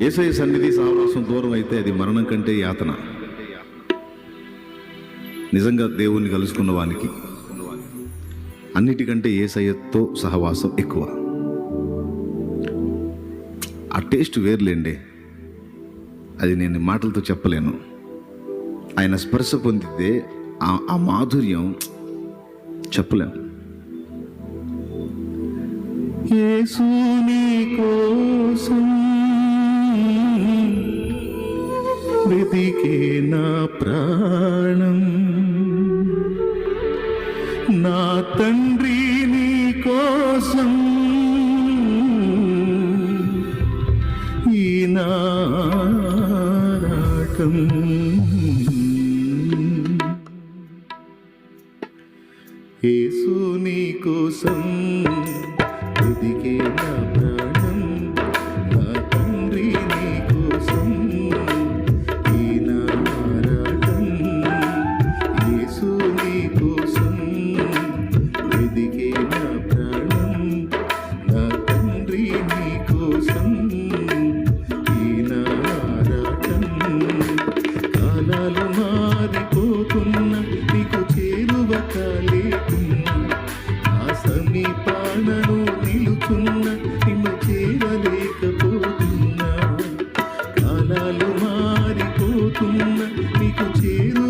ఏసఐ సన్నిధి సహవాసం దూరం అయితే అది మరణం కంటే యాతన. నిజంగా దేవుణ్ణి కలుసుకున్న వానికి అన్నిటికంటే ఏసయ్యతో సహవాసం ఎక్కువ. ఆ టేస్ట్ వేర్లేండి. అది నేను మాటలతో చెప్పలేను. ఆయన స్పర్శ పొందితే ఆ- ఆ మాధుర్యం చెప్పలేము. యేసుని కోసం వెతికే నా ప్రాణం. నా తండ్రి నీ కోసం ఈ నారాటం యేసు నీ కోసం ఎదిగే నా ప్రాణం. యేసు నీ కోసం నా ప్రాణం నా తండ్రి నీ కోసం కాలాలు మారిపోతున్న నీకు చేరువ కాలేకున్నా ఆ సమీపానను నిలుచున్న నిన్ను చేరలేకపోతున్నా. కాలాలు మారిపోతున్న నీకు చేరు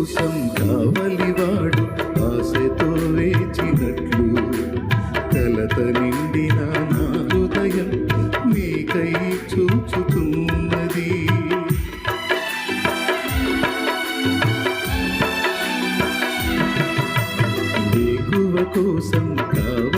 కోసం కావలివాడు ఆశతో వేచినట్లు కలత నిండిన నా హృదయం నీకై చూచుతున్నది. వేకువ కోసం కావ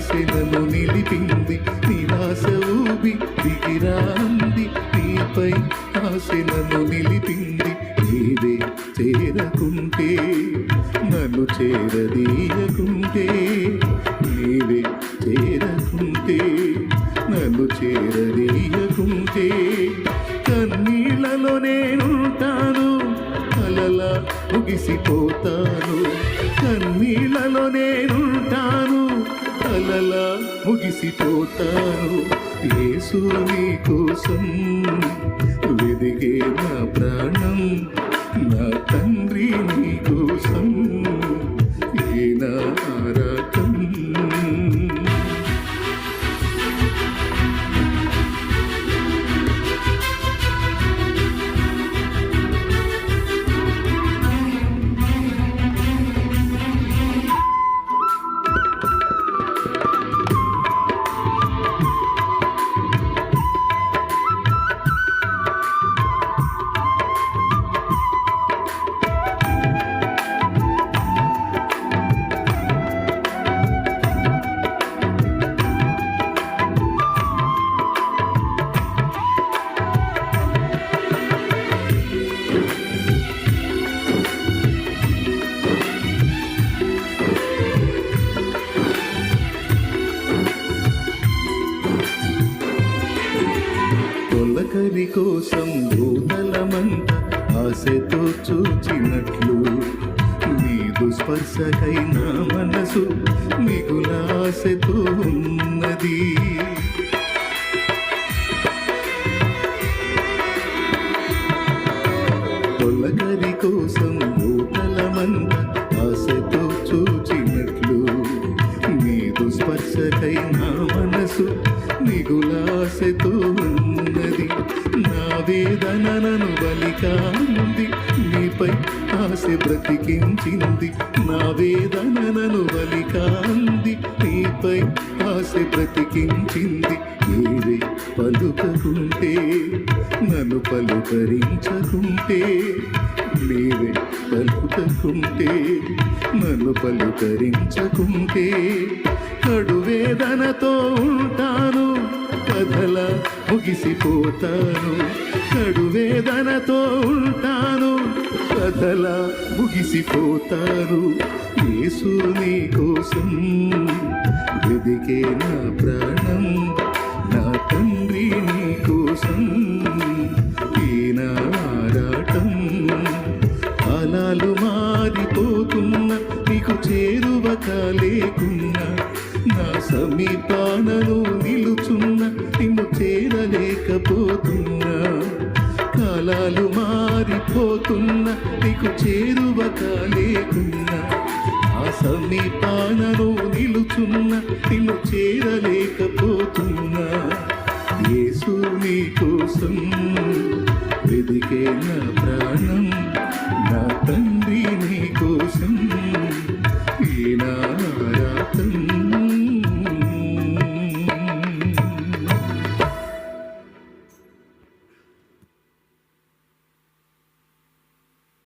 ఆశలను నిలిపింది నిరాశ ఊబి దిగిరాంది. నీపై ఆశలను నిలిపింది నీవే చేరకుంటే నన్ను చేరదీయకుంటే. నీవే చేరకుంటే నన్ను చేరదీయకుంటే. కన్నీళ్ళలో నేనుంటాను అలలా ముగిసిపోతాను. కన్నీళ్ళలో నేనుంటాను అలలా ముగిసిపోతాను యేసు నీ కోసం వెదిగే నా ప్రాణం నా తండ్రి నీ కోసం ఏ నా అతని కోసం భూతలమంత ఆశతో చూచినట్లు. నీదు దుస్పర్శకైన మనసు మిగుల ఆశతో ఉన్నది. తొలగరి కోసం భూతలమంత వేదనను బలికానుంది నీపై ఆశ బ్రతికించింది. నా వేదనను బలికాంది నీపై ఆశ బ్రతికించింది. నీవే పలుకకుంటే నన్ను పలుకరించకుంటే నీవే పలుకకుంటే నన్ను పలుకరించకుంటే కడు వేదనతో ఉంటాను. కథల ముగిసిపోతాను. కడు వేదనతో ఉంటాను. కథల ముగిసిపోతాను యేసు నీ కోసం వెదికే నా ప్రాణం నా తండ్రి నీ కోసం ఈనారాటం కాలాలు మారిపోతున్న నీకు చేరువ కాలేకున్నా నా సమీపానలో నిలుచున్న నిన్ను చేరలేకపోతున్నా. కాలాలు మారిపోతున్న నీకు చేరువక లేకున్నా. ఆ సమీపానను నిలుచున్న నిన్ను చేరలేకపోతున్నా. యేసు నీ కోసం వెదికే నా ప్రాణం నా తండ్రి